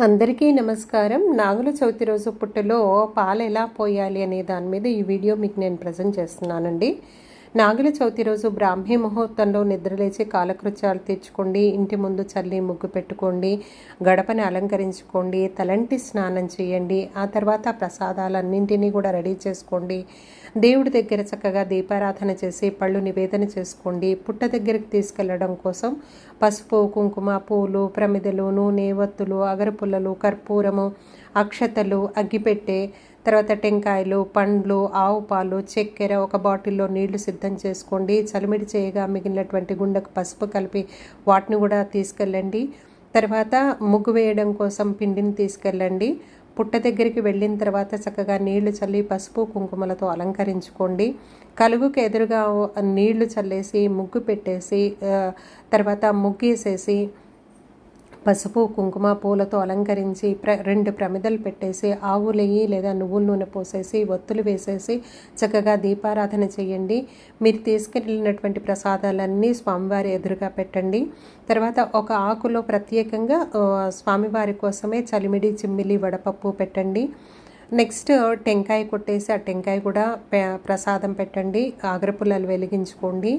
అందరికీ నమస్కారం. నాగుల చవితి రోజు పుట్టలో పాలు ఎలా పోయాలి అనే దాని మీద ఈ వీడియో మీకు నేను ప్రజెంట్ చేస్తున్నానండి. నాగుల చవితి రోజు బ్రాహ్మీ ముహూర్తంలో నిద్రలేచి కాలకృత్యాలు తీర్చుకోండి. ఇంటి ముందు చల్లి ముగ్గు పెట్టుకోండి. గడపని అలంకరించుకోండి. తలంటి స్నానం చేయండి. ఆ తర్వాత ప్రసాదాలన్నింటినీ కూడా రెడీ చేసుకోండి. దేవుడి దగ్గర చక్కగా దీపారాధన చేసి పళ్ళు నివేదన చేసుకోండి. పుట్ట దగ్గరికి తీసుకెళ్ళడం కోసం పసుపు కుంకుమ పూలు ప్రమిదలు నూనె వత్తులు అగరపుల్లలు కర్పూరము అక్షతలు అగ్గిపెట్టె తర్వాత టెంకాయలు పండ్లు ఆవు పాలు చక్కెర ఒక బాటిల్లో నీళ్ళు సిద్ధం చేసుకోండి. చలిమిడి చేయగా మిగిలినటువంటి గుండెకు పసుపు కలిపి వాటిని కూడా తీసుకెళ్ళండి. తర్వాత ముగ్గు వేయడం కోసం పిండిని తీసుకెళ్ళండి. పుట్ట దగ్గరికి వెళ్ళిన తర్వాత చక్కగా నీళ్ళు చల్లి పసుపు కుంకుమలతో అలంకరించుకోండి. కలుగుకు ఎదురుగా నీళ్ళు చల్లేసి ముగ్గు పెట్టేసి తర్వాత ముగ్గేసేసి పసుపు కుంకుమ పూలతో అలంకరించి ప్ర రెండు ప్రమిదలు పెట్టేసి ఆవు నెయ్యి లేదా నువ్వుల నూనె పోసేసి ఒత్తులు వేసేసి చక్కగా దీపారాధన చేయండి. మీరు తీసుకెళ్ళినటువంటి ప్రసాదాలన్నీ స్వామివారి ఎదురుగా పెట్టండి. తర్వాత ఒక ఆకులో ప్రత్యేకంగా స్వామివారి కోసమే చలిమిడి చిమ్మిలి వడపప్పు పెట్టండి. నెక్స్ట్ టెంకాయ కొట్టేసి ఆ టెంకాయ కూడా ప్రసాదం పెట్టండి. ఆగ్రపుల్లలు వెలిగించుకోండి.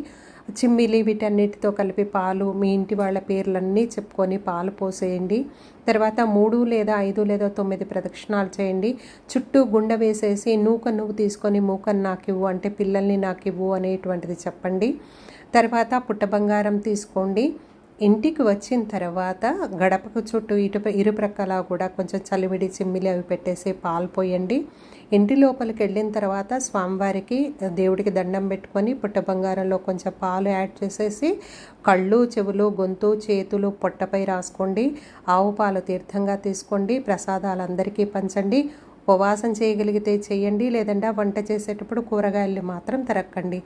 చిమ్మిలి వీటన్నిటితో కలిపి పాలు మీ ఇంటి వాళ్ళ పేర్లన్నీ చెప్పుకొని పాలు పోసేయండి. తర్వాత మూడు లేదా ఐదు లేదా తొమ్మిది ప్రదక్షిణాలు చేయండి. చుట్టూ గుండె వేసేసి నూక నువ్వు తీసుకొని మూకను నాకివ్వు అంటే పిల్లల్ని నాకివ్వు అనేటువంటిది చెప్పండి. తర్వాత పుట్ట బంగారం తీసుకోండి. ఇంటికి వచ్చిన తర్వాత గడపకు చుట్టూ ఇటు ఇరుప్రక్కల కూడా కొంచెం చలివిడి చిమ్మిలి అవి పెట్టేసి పాలు పోయండి. ఇంటి లోపలికి వెళ్ళిన తర్వాత స్వామివారికి దేవుడికి దండం పెట్టుకొని పుట్ట బంగారంలో కొంచెం పాలు యాడ్ చేసేసి కళ్ళు చెవులు గొంతు చేతులు పొట్టపై రాసుకోండి. ఆవు పాలు తీర్థంగా తీసుకోండి. ప్రసాదాలు అందరికీ పంచండి. ఉపవాసం చేయగలిగితే చేయండి. లేదంటే వంట చేసేటప్పుడు కూరగాయలు మాత్రం తిరక్కండి.